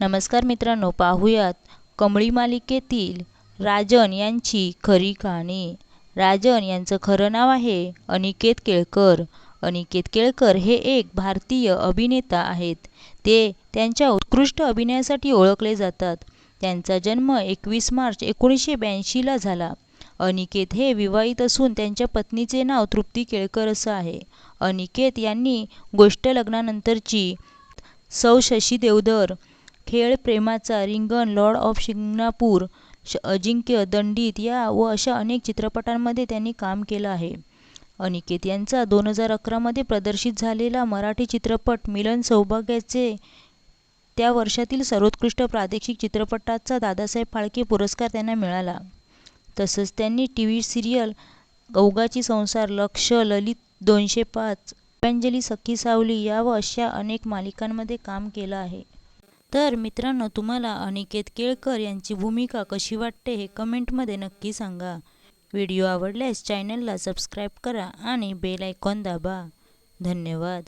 नमस्कार मित्रांनो पाहूयात कमळी मालिकेतील राजन यांची खरी कहाणी. राजन यांचं खरं नाव आहे अनिकेत केळकर. अनिकेत केळकर हे एक भारतीय अभिनेता आहेत. ते त्यांच्या उत्कृष्ट अभिनयासाठी ओळखले जातात. त्यांचा जन्म एकवीस मार्च एकोणीसशे ब्याऐंशीला झाला. अनिकेत हे विवाहित असून त्यांच्या पत्नीचे नाव तृप्ती केळकर असं आहे. अनिकेत यांनी गोष्ट लग्नानंतरची सौ शशी देवधर खेळ प्रेमाचा रिंगण लॉर्ड ऑफ शिंगणापूर श अजिंक्य दंडित या व अशा अनेक चित्रपटांमध्ये त्यांनी काम केलं आहे. अनिकेत यांचा दोन हजार अकरामध्ये प्रदर्शित झालेला मराठी चित्रपट मिलन सौभाग्याचे त्या वर्षातील सर्वोत्कृष्ट प्रादेशिक चित्रपटाचा दादासाहेब फाळके पुरस्कार त्यांना मिळाला. तसंच त्यांनी टी व्ही सिरियल गौगाची संसार लक्ष ललित दोनशे पाच पुष्पांजली सखी सावली या व अशा अनेक मालिकांमध्ये काम केलं आहे. तर मित्रांनो तुम्हाला अनिकेत केळकर यांची भूमिका कशी वाटते हे कमेंटमध्ये नक्की सांगा. व्हिडिओ आवडल्यास चॅनलला सबस्क्राईब करा आणि बेल आयकॉन दाबा. धन्यवाद.